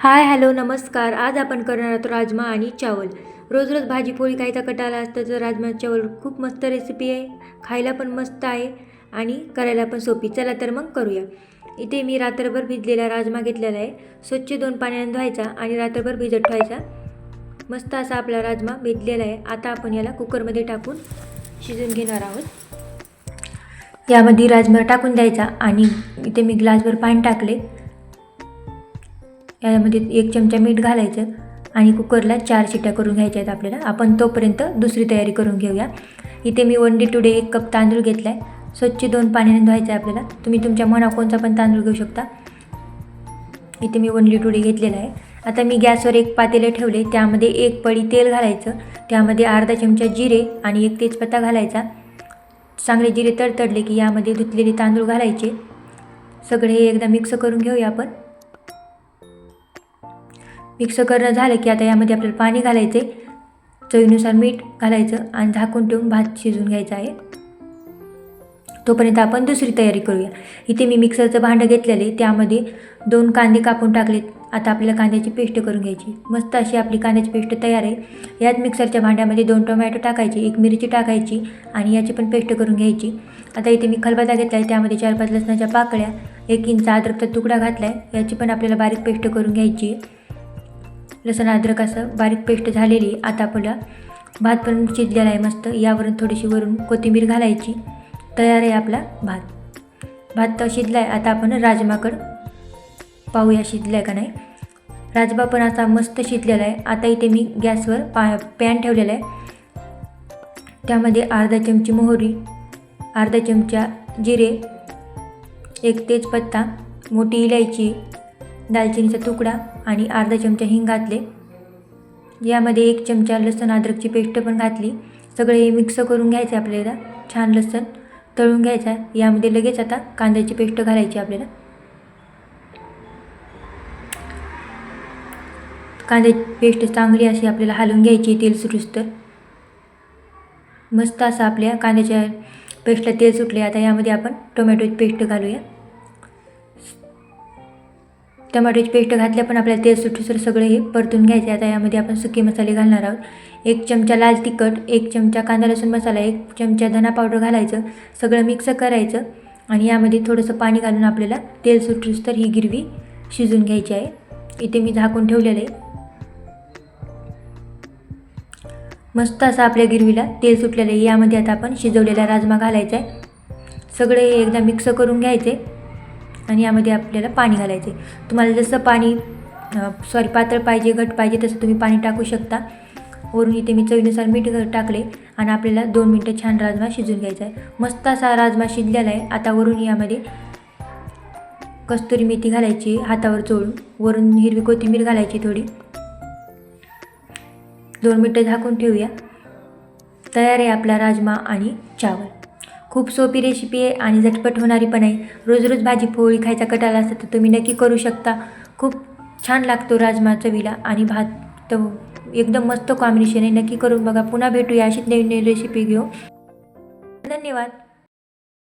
Hi hello नमस्कार. आज आपण करणार आहोत राजमा आणि चावल. रोज रोज भाजी पोळी खायचा कटाला असतं तर राजमा चावल खूप मस्त रेसिपी आहे. खायला पण मस्त आहे आणि करायला पण सोपी. चला तर मग करूया. इथे मी रात्रभर भिजलेला राजमा घेतलेला आहे. स्वच्छ दोन पाण्याने धुवायचा आणि रात्रभर भिजत ठेवायचा. मस्त असा आपला राजमा भिजलेला आहे. आता आपण याला कुकरमध्ये टाकून शिजून घेणार आहोत. यामध्ये राजमा टाकून द्यायचा आणि इथे मी ग्लासभर पाणी टाकले. यामध्ये एक चमचा मीठ घालायचं आणि कुकरला चार शिट्या करून घ्यायच्या आहेत आपल्याला. आपण तोपर्यंत दुसरी तयारी करून घेऊया इथे मी वन डे टुडे एक कप तांदूळ घेतला आहे स्वच्छ दोन पाण्याने धुवायचं आहे आपल्याला. तुम्ही तुमच्या मना कोणता पण तांदूळ घेऊ शकता. इथे मी वन डे घेतलेला आहे. आता मी गॅसवर एक पातेले ठेवले त्यामध्ये एक पळी तेल घालायचं. त्यामध्ये अर्धा चमचा जिरे आणि एक तेजपत्ता घालायचा. चांगले जिरे तडतडले की यामध्ये धुतलेले तांदूळ घालायचे. सगळे एकदा मिक्स करून घेऊया आपण. मिक्स करणं झालं की आता यामध्ये आपल्याला पाणी घालायचे चवीनुसार मीठ घालायचं आणि झाकून ठेवून भात शिजवून घ्यायचा आहे. तोपर्यंत आपण दुसरी तयारी करूया. इथे मी मिक्सरचं भांडं घेतलेले त्यामध्ये दोन कांदे कापून टाकलेत. आता आपल्याला कांद्याची पेस्ट करून घ्यायची. मस्त अशी आपली कांद्याची पेस्ट तयार आहे. यात मिक्सरच्या भांड्यामध्ये दोन टोमॅटो टाकायचे एक मिरची टाकायची आणि याची पण पेस्ट करून घ्यायची. आता इथे मी खलबत्ता घेतला आहे त्यामध्ये चार पाच लसणाच्या पाकळ्या एक इंच अद्रकचा तुकडा घातला आहे याची पण आपल्याला बारीक पेस्ट करून घ्यायची आहे. लसण अद्रक असं बारीक पेस्ट झालेली आता आपलं भात पण शिजलेला आहे मस्त. यावरून थोडीशी वरून कोथिंबीर घालायची. तयार आहे आपला भात. भात तर शिजला आहे आता आपण राजमाकड पाहूया शिजला आहे का नाही. राजमा पण असा मस्त शिजलेला आहे. आता इथे मी गॅसवर पा पॅन ठेवलेला आहे. त्यामध्ये अर्धा चमची मोहरी अर्धा चमचा जिरे एक तेजपत्ता मोठी इलायची दालचिनीचा तुकडा आणि अर्धा चमचा हिंग घातले. यामध्ये एक चमचा लसण अद्रकची पेस्ट पण घातली. सगळे मिक्स करून घ्यायचे आपल्याला. छान लसण तळून घ्यायचा. यामध्ये लगेच आता कांद्याची पेस्ट घालायची आपल्याला. कांद्याची पेस्ट चांगली अशी आपल्याला हलवून घ्यायची तेल सुटूस तर. मस्त असं आपल्या कांद्याच्या पेस्टला तेल सुटले. आता यामध्ये आपण टोमॅटोची पेस्ट घालूया. टमाटोची पेस्ट घातल्या पण आपल्याला तेल सुटूसर सगळं हे परतून घ्यायचे. आता यामध्ये आपण सुके मसाले घालणार आहोत. एक चमचा लाल तिखट एक चमचा कांदा लसूण मसाला एक चमचा धना पावडर घालायचं. सगळं मिक्स करायचं आणि यामध्ये थोडंसं पाणी घालून आपल्याला तेल सुटूस तर ही गिरवी शिजून घ्यायची आहे. इथे मी झाकून ठेवलेलं आहे. मस्त असं आपल्या गिरवीला तेल सुटलेलं आहे. यामध्ये आता आपण शिजवलेला राजमा घालायचा आहे. सगळे एकदा मिक्स करून घ्यायचे. आणि यामध्ये आपल्याला पाणी घालायचे तुम्हाला जसं पाणी सॉरी पातळ पाहिजे घट पाहिजे तसं तुम्ही पाणी टाकू शकता. वरून इथे मी चवीनुसार मीठ टाकले आणि आपल्याला दोन मिनटं छान राजमा शिजून घ्यायचा आहे. मस्त असा राजमा शिजलेला आहे. आता वरून यामध्ये कस्तुरी मेथी घालायची हातावर चोळून. वरून हिरवी कोथिंबीर घालायची थोडी. दोन मिनटं झाकून ठेवूया. तयार आहे आपला राजमा आणि चावल. खूप सोपी रेसिपी आहे आणि झटपट होणारी पण आहे. रोज रोज भाजी पोळी खायचा कटाला असतं तर तुम्ही नक्की करू शकता. खूप छान लागतो राजमा चवीला आणि भात तर एकदम मस्त कॉम्बिनेशन आहे. नक्की करून बघा. पुन्हा भेटूया अशीच नवीन नवीन रेसिपी घेऊ धन्यवाद.